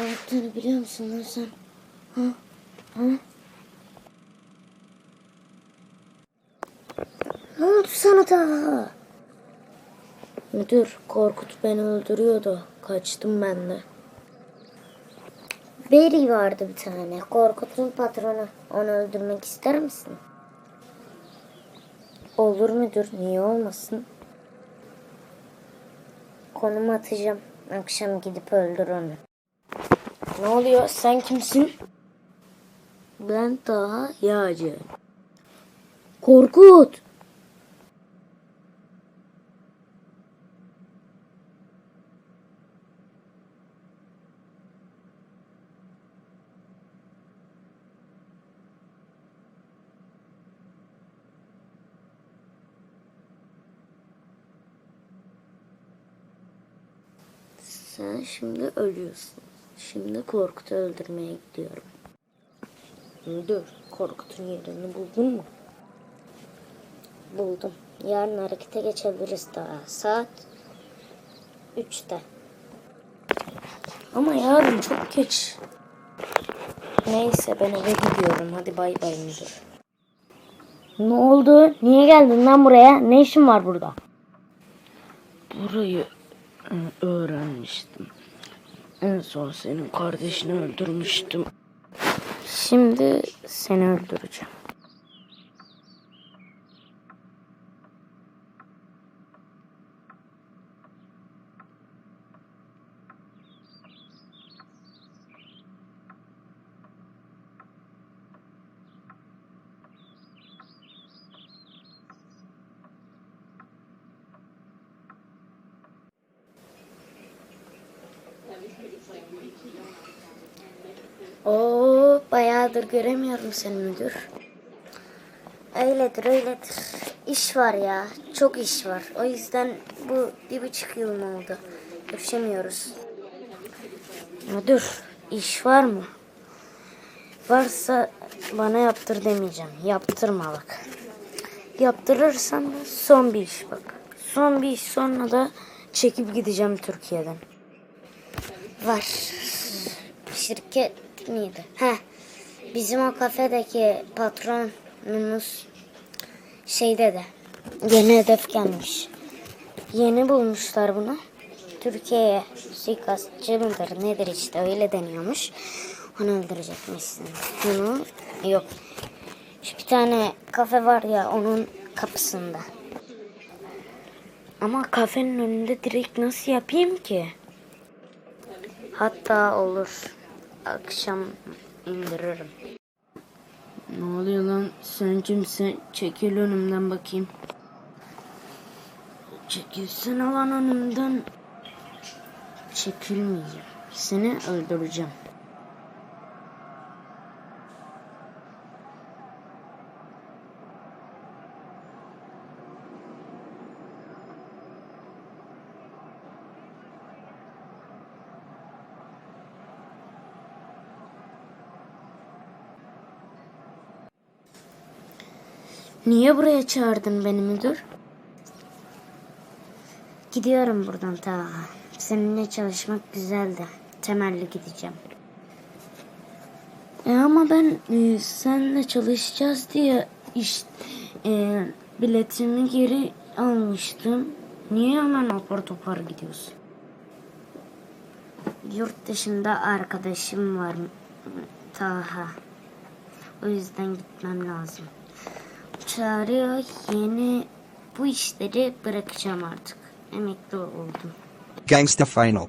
Ne yaptığını biliyor musun sen? Ha? Ha? Ne oldu sana da? Müdür, Korkut beni öldürüyordu. Kaçtım ben de. Beri vardı bir tane. Korkut'un patronu. Onu öldürmek ister misin? Olur müdür? Niye olmasın? Konum atacağım. Akşam gidip öldür onu. Ne oluyor? Sen kimsin? Ben daha Yağcı. Korkut! Sen şimdi ölüyorsun. Şimdi Korkut'u öldürmeye gidiyorum. Dur, Korkut'un yerini buldun mu? Buldum. Yarın harekete geçebiliriz daha. Saat 3'te. Ama yarın çok geç. Neyse ben eve gidiyorum. Hadi bay bay müdür. Ne oldu? Niye geldin lan buraya? Ne işin var burada? Burayı e, öğrenmiştim. En son senin kardeşini öldürmüştüm. Şimdi seni öldüreceğim. Oo, bayağıdır göremiyorum seni müdür. Öyledir, öyledir. İş var ya, çok iş var. O yüzden bu bir buçuk yıl mı oldu? Görüşemiyoruz. Müdür, iş var mı? Varsa bana yaptır demeyeceğim. Yaptırma bak. Yaptırırsan da son bir iş bak. Son bir iş sonra da çekip gideceğim Türkiye'den. Var. Şirket miydi? Heh. Bizim o kafedeki patronumuz şeyde de yeni hedef gelmiş. Yeni bulmuşlar bunu. Türkiye'ye suikastçı mıdır nedir işte öyle deniyormuş. Onu öldürecekmişsin. Bunu yok. Şu bir tane kafe var ya onun kapısında. Ama kafenin önünde direkt nasıl yapayım ki? Hatta olur. Akşam indiririm. Ne oluyor lan? Sen kimsin? Çekil önümden bakayım. Çekilsene lan önümden. Çekilmeyeceğim. Seni öldüreceğim. Niye buraya çağırdın beni müdür? Gidiyorum buradan ta. Seninle çalışmak güzeldi. Temelli gideceğim. E ama ben e, seninle çalışacağız diye iş e, biletimi geri almıştım. Niye hemen apar topar gidiyorsun? Yurt dışında arkadaşım var. Taha. O yüzden gitmem lazım. Çağırıyor yeni bu işleri bırakacağım artık. Emekli oldum. Gangsta Final.